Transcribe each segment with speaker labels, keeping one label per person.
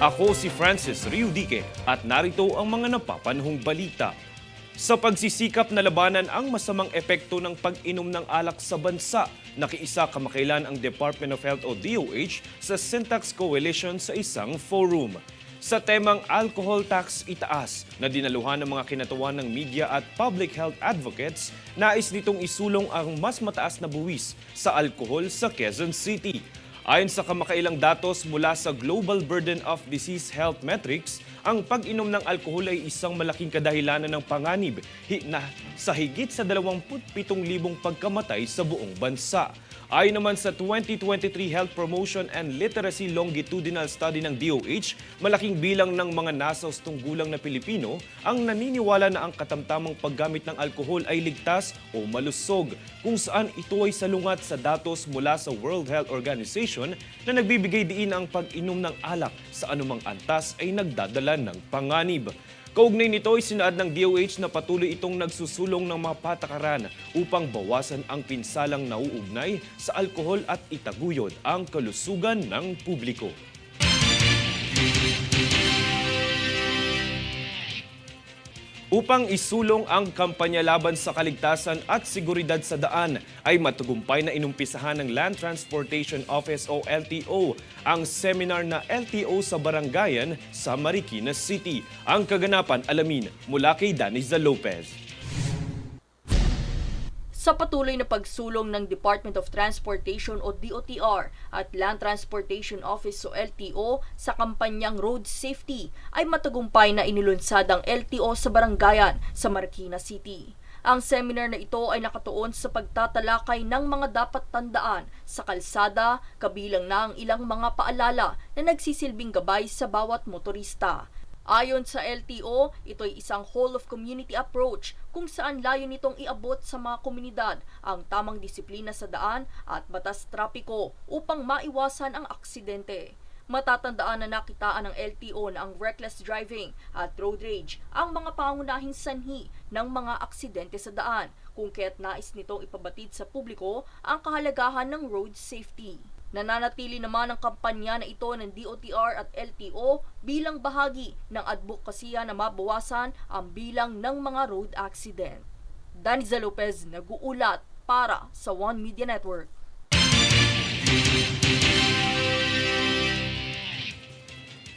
Speaker 1: Ako si Francis Riudique at narito ang mga napapanahong balita. Sa pagsisikap na labanan ang masamang epekto ng pag-inom ng alak sa bansa, nakiisa kamakailan ang Department of Health o DOH sa Syntax Coalition sa isang forum. Sa temang alcohol tax itaas na dinaluhan ng mga kinatawan ng media at public health advocates, nais nitong isulong ang mas mataas na buwis sa alkohol sa Quezon City. Ayon sa kamakailang datos mula sa Global Burden of Disease Health Metrics, ang pag-inom ng alkohol ay isang malaking kadahilanan ng panganib na sa higit sa 27,000 pagkamatay sa buong bansa. Ayon naman sa 2023 Health Promotion and Literacy Longitudinal Study ng DOH, malaking bilang ng mga nasa tunggulang na Pilipino ang naniniwala na ang katamtamang paggamit ng alkohol ay ligtas o malusog, kung saan ito ay salungat sa datos mula sa World Health Organization na nagbibigay diin ang pag-inom ng alak sa anumang antas ay nagdadala ng panganib. Kaugnay nito ay sinaad ng DOH na patuloy itong nagsusulong ng mga patakaran upang bawasan ang pinsalang nauugnay sa alkohol at itaguyod ang kalusugan ng publiko. Upang isulong ang kampanya laban sa kaligtasan at seguridad sa daan ay matagumpay na inumpisahan ng Land Transportation Office o LTO ang seminar na LTO sa Barangayan sa Marikina City. Ang kaganapan alamin mula kay Daniza Lopez.
Speaker 2: Sa patuloy na pagsulong ng Department of Transportation o DOTR at Land Transportation Office o LTO sa kampanyang Road Safety ay matagumpay na inilunsad ang LTO sa Barangayan sa Marikina City. Ang seminar na ito ay nakatuon sa pagtatalakay ng mga dapat tandaan sa kalsada, kabilang na ang ilang mga paalala na nagsisilbing gabay sa bawat motorista. Ayon sa LTO, ito ay isang whole of community approach kung saan layo nitong iabot sa mga komunidad ang tamang disiplina sa daan at batas trapiko upang maiwasan ang aksidente. Matatandaan na nakitaan ng LTO na ang reckless driving at road rage ang mga pangunahing sanhi ng mga aksidente sa daan kung kaya't nais nitong ipabatid sa publiko ang kahalagahan ng road safety. Nananatili naman ang kampanya na ito ng DOTR at LTO bilang bahagi ng advokasya na mabawasan ang bilang ng mga road accident. Daniza Lopez nag-uulat para sa One Media Network.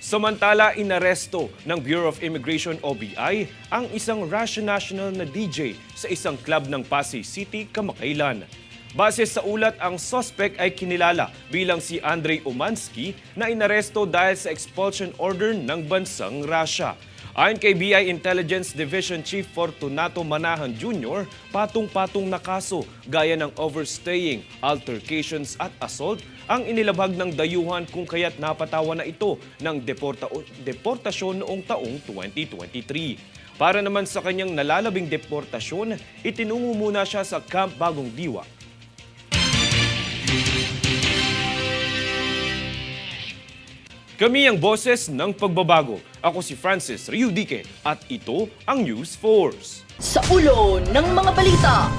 Speaker 1: Samantala, inaresto ng Bureau of Immigration o BI ang isang Russian national na DJ sa isang club ng Pasay City kamakailan. Base sa ulat, ang suspect ay kinilala bilang si Andrei Umansky na inaresto dahil sa expulsion order ng bansang Russia. Ayon kay BI Intelligence Division Chief Fortunato Manahan Jr., patong-patong na kaso gaya ng overstaying, altercations at assault ang inilabhag ng dayuhan kung kaya't napatawa na ito ng deporta deportasyon noong taong 2023. Para naman sa kanyang nalalabing deportasyon, itinungo muna siya sa Camp Bagong Diwa Kami ang boses ng pagbabago. Ako si Francis Riudique at ito ang News Force.
Speaker 2: Sa ulo ng mga balita.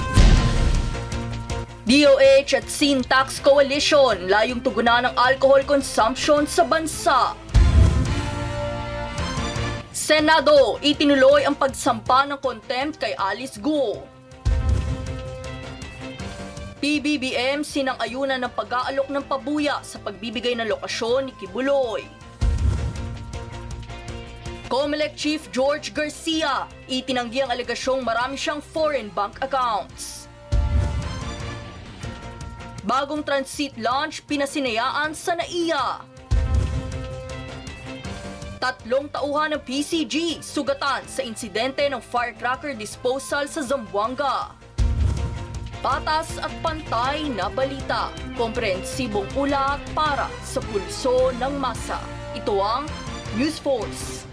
Speaker 2: DOH at Syntax Coalition layong tugunan ng alcohol consumption sa bansa. Senado, itinuloy ang pagsampa ng contempt kay Alice Guo. PBBM sinang-ayunan ng pag-aalok ng pabuya sa pagbibigay ng lokasyon ni Kibuloy. COMELEC Chief George Garcia itinanggi ang alegasyong marami siyang foreign bank accounts. Bagong transit launch pinasinayaan sa NAIA. Tatlong tauhan ng PCG sugatan sa insidente ng firecracker disposal sa Zamboanga. Patas at pantay na balita. Komprehensibong ulat para sa pulso ng masa. Ito ang News Force.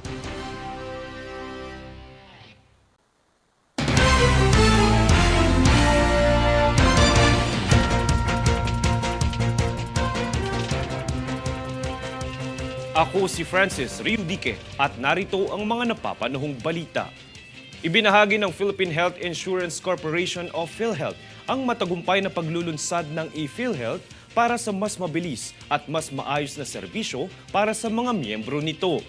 Speaker 1: Ako si Francis Riudique at narito ang mga napapanahong balita. Ibinahagi ng Philippine Health Insurance Corporation o PhilHealth ang matagumpay na paglulunsad ng ePhilHealth para sa mas mabilis at mas maayos na serbisyo para sa mga miyembro nito.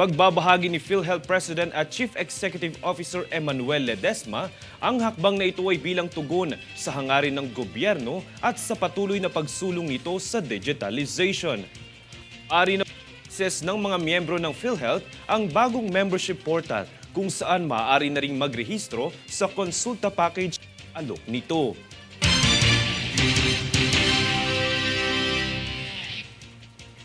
Speaker 1: Pagbabahagi ni PhilHealth President at Chief Executive Officer Emmanuel Ledesma, ang hakbang na ito ay bilang tugon sa hangarin ng gobyerno at sa patuloy na pagsulong nito sa digitalization. Ari na access ng mga miyembro ng PhilHealth ang bagong membership portal kung saan maaari na ring magrehistro sa konsulta package alok nito.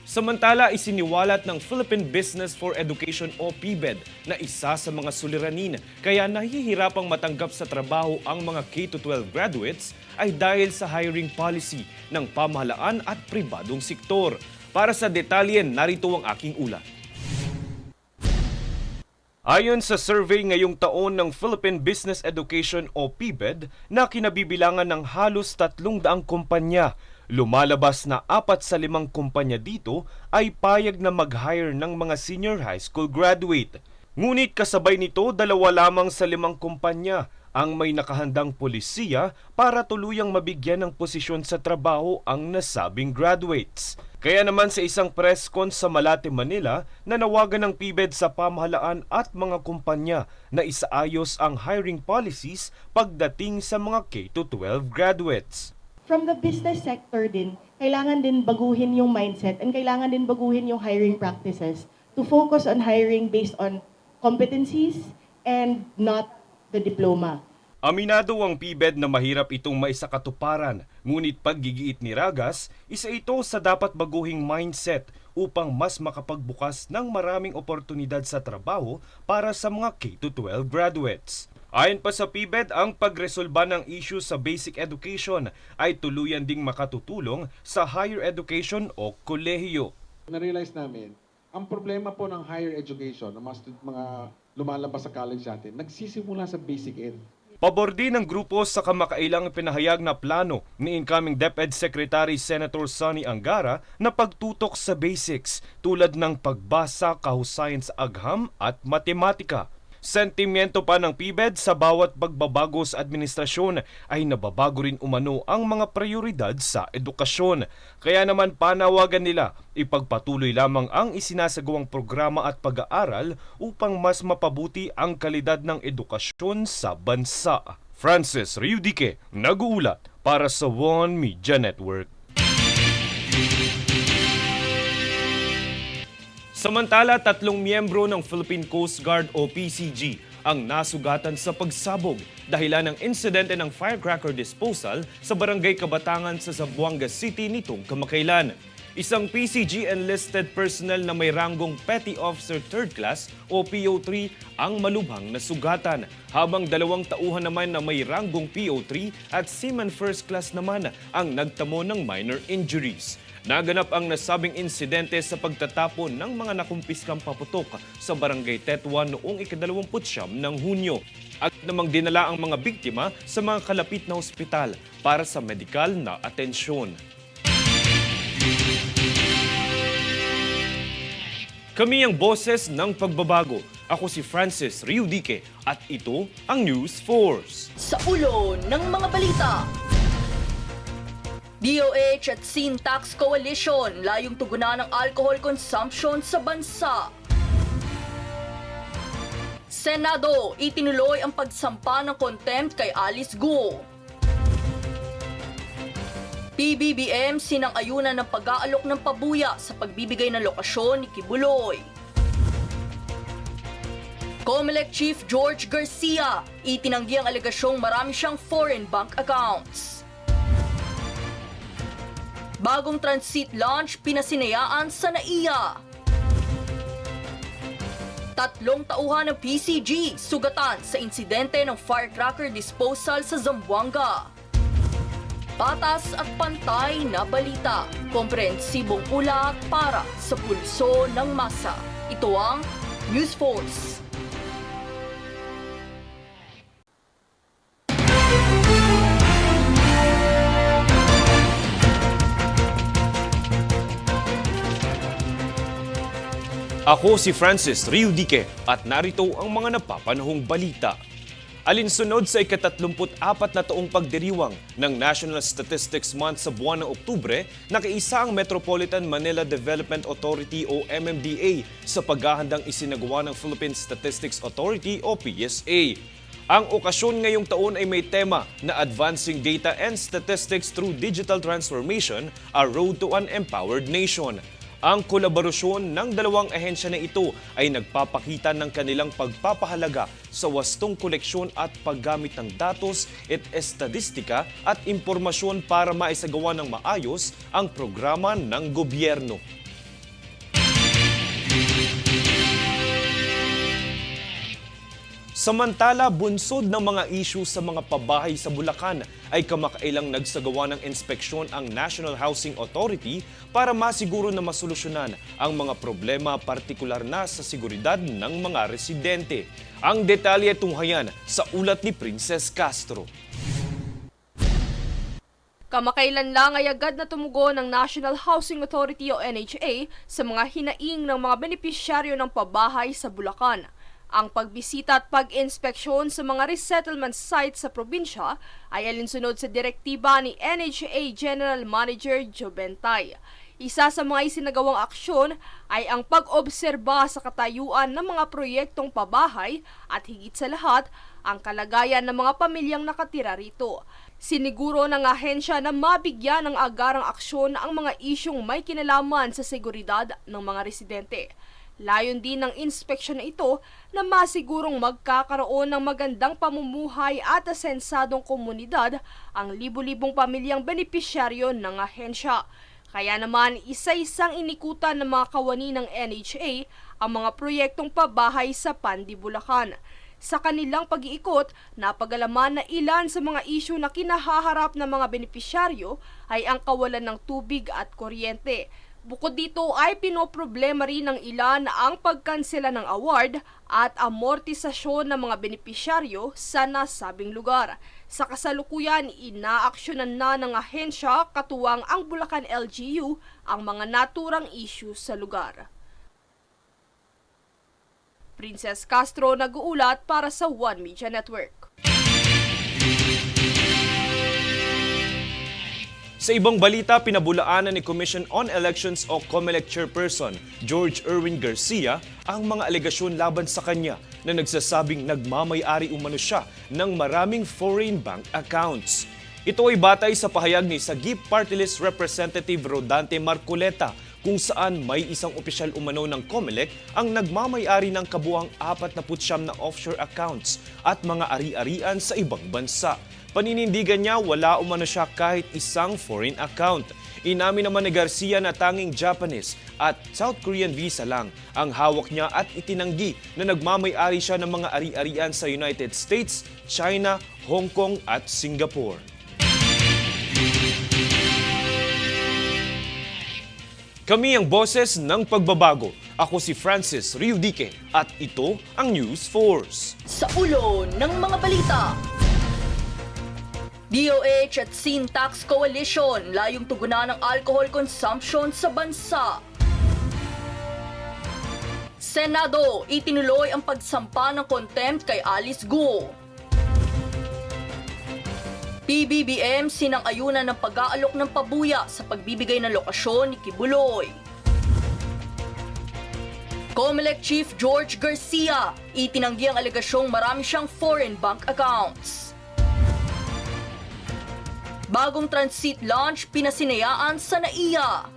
Speaker 1: Samantala, isiniwalat ng Philippine Business for Education o PBED na isa sa mga suliranin kaya nahihirapang matanggap sa trabaho ang mga K-12 graduates ay dahil sa hiring policy ng pamahalaan at pribadong sektor. Para sa detalye, narito ang aking ulat. Ayon sa survey ngayong taon ng Philippine Business Education o PBED na kinabibilangan ng halos 300 kumpanya, lumalabas na apat sa limang kumpanya dito ay payag na mag-hire ng mga senior high school graduate. Ngunit kasabay nito, dalawa lamang sa limang kumpanya ang may nakahandang polisiya para tuluyang mabigyan ng posisyon sa trabaho ang nasabing graduates. Kaya naman sa isang press con sa Malate, Manila, nanawagan ng PBED sa pamahalaan at mga kumpanya na isaayos ang hiring policies pagdating sa mga K-12 graduates.
Speaker 3: From the business sector din, kailangan din baguhin yung mindset and kailangan din baguhin yung hiring practices to focus on hiring based on competencies and not the diploma.
Speaker 1: Aminado ang PBED na mahirap itong maisakatuparan, ngunit paggigiit ni Ragas, isa ito sa dapat baguhing mindset upang mas makapagbukas ng maraming oportunidad sa trabaho para sa mga K-12 graduates. Ayon pa sa PBED, ang pagresolba ng issue sa basic education ay tuluyan ding makatutulong sa higher education o kolehiyo.
Speaker 4: na-realize namin, ang problema po ng higher education, ng mga, mga lumalabas sa college natin, nagsisimula sa basic ed.
Speaker 1: Pabor ng grupo sa kamakailang pinahayag na plano ni incoming DepEd Secretary Senator Sonny Angara na pagtutok sa basics tulad ng pagbasa, kahusayan sa agham at matematika. Sentimiento pa ng PBED sa bawat pagbabago sa administrasyon ay nababago rin umano ang mga prioridad sa edukasyon. Kaya naman panawagan nila ipagpatuloy lamang ang isinasagawang programa at pag-aaral upang mas mapabuti ang kalidad ng edukasyon sa bansa. Francis Riudique, nag-uulat para sa One Media Network. Samantala, tatlong miyembro ng Philippine Coast Guard o PCG ang nasugatan sa pagsabog dahilan ng insidente ng firecracker disposal sa barangay Kabatangan sa Zamboanga City nitong kamakailan. Isang PCG enlisted personnel na may ranggong Petty Officer 3rd Class o PO3 ang malubhang nasugatan, habang dalawang tauhan naman na may ranggong PO3 at Seaman 1st Class naman ang nagtamo ng minor injuries. Naganap ang nasabing insidente sa pagtatapon ng mga nakumpiskang paputok sa barangay Tetuan noong ikadalawamputsyam ng Hunyo. At namang dinala ang mga biktima sa mga kalapit na ospital para sa medikal na atensyon. Kami ang boses ng pagbabago. Ako si Francis Riudique at ito ang News Force.
Speaker 2: Sa ulo ng mga balita. DOH at Sin Tax Coalition layong tugunan ng alcohol consumption sa bansa. Senado, itinuloy ang pagsampa ng contempt kay Alice Guo. PBBM sinang-ayunan ng pag-aalok ng pabuya sa pagbibigay ng lokasyon ni Kibuloy. Comelec Chief George Garcia itinanggi ang alegasyong marami siyang foreign bank accounts. Bagong transit launch pinasinayaan sa NAIA. Tatlong tauhan ng PCG sugatan sa insidente ng firecracker disposal sa Zamboanga. Patas at pantay na balita. Komprehensibong ulat para sa pulso ng masa. Ito ang News Force.
Speaker 1: Ako si Francis Riudique at narito ang mga napapanahong balita. Alinsunod sa ikatatlumput-apat na taong pagdiriwang ng National Statistics Month sa buwan ng Oktubre, nakiisa ang Metropolitan Manila Development Authority o MMDA sa paghahandang isinagawa ng Philippine Statistics Authority o PSA. Ang okasyon ngayong taon ay may tema na Advancing Data and Statistics Through Digital Transformation, A Road to an Empowered Nation. Ang kolaborasyon ng dalawang ahensya na ito ay nagpapakita ng kanilang pagpapahalaga sa wastong koleksyon at paggamit ng datos at estadistika at impormasyon para maisagawa ng maayos ang programa ng gobyerno. Samantala, bunsod ng mga issue sa mga pabahay sa Bulacan ay kamakailang nagsagawa ng inspeksyon ang National Housing Authority para masiguro na masolusyonan ang mga problema partikular na sa seguridad ng mga residente. Ang detalye tunghayan sa ulat ni Princess Castro.
Speaker 5: Kamakailan lang ay agad na tumugon ng National Housing Authority o NHA sa mga hinaing ng mga benepisyaryo ng pabahay sa Bulacan. Ang pagbisita at pag-inspeksyon sa mga resettlement sites sa probinsya ay alinsunod sa direktiba ni NHA General Manager Joe Bentay. Isa sa mga isinagawang aksyon ay ang pag-obserba sa katayuan ng mga proyektong pabahay at higit sa lahat, ang kalagayan ng mga pamilyang nakatira rito. Siniguro ng ahensya na mabigyan ng agarang aksyon ang mga isyong may kinalaman sa seguridad ng mga residente. Layon din ng inspeksyon na ito na masigurong magkakaroon ng magandang pamumuhay at asensadong komunidad ang libu-libong pamilyang benepisyaryo ng ahensya. Kaya naman, isa-isang inikutan ng mga kawani ng NHA ang mga proyektong pabahay sa Pandi, Bulacan. Sa kanilang pag-iikot, napagalaman na ilan sa mga isyu na kinahaharap ng mga benepisyaryo ay ang kawalan ng tubig at kuryente. Bukod dito ay pinoproblema rin ng ilan ang pagkansela ng award at amortisasyon ng mga benepisyaryo sa nasabing lugar. Sa kasalukuyan, inaaksyonan na ng ahensya katuwang ang Bulacan LGU ang mga naturang issue sa lugar. Princess Castro nag-uulat para sa One Media Network.
Speaker 1: Sa ibang balita, pinabulaanan ni Commission on Elections o COMELEC Chairperson George Erwin Garcia ang mga alegasyon laban sa kanya na nagsasabing nagmamay-ari umano siya ng maraming foreign bank accounts. Ito ay batay sa pahayag ni Sagip Party List Representative Rodante Marcoleta kung saan may isang opisyal umano ng COMELEC ang nagmamay-ari ng kabuang 49 na offshore accounts at mga ari-arian sa ibang bansa. Paninindigan niya wala umano siya kahit isang foreign account. Inamin naman ni Garcia na tanging Japanese at South Korean visa lang ang hawak niya at itinanggi na nagmamay-ari siya ng mga ari-arian sa United States, China, Hong Kong at Singapore. Kami ang boses ng pagbabago. Ako si Francis Riudique at ito ang News Force.
Speaker 2: Sa ulo ng mga balita. DOH at Sin Tax Coalition layong tugunan ng alcohol consumption sa bansa. Senado, itinuloy ang pagsampa ng contempt kay Alice Guo. PBBM sinang-ayunan ng pag-aalok ng pabuya sa pagbibigay ng lokasyon ni Kibuloy. COMELEC Chief George Garcia, itinanggi ang alegasyong marami siyang foreign bank accounts. Bagong transit launch pinasinayaan sa NAIA.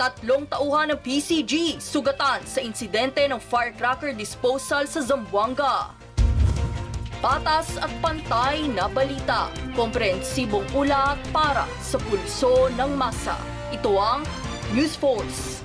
Speaker 2: Tatlong tauhan ng PCG sugatan sa insidente ng firecracker disposal sa Zamboanga. Patas at pantay na balita. Komprehensibong ulat para sa pulso ng masa. Ito ang News Force.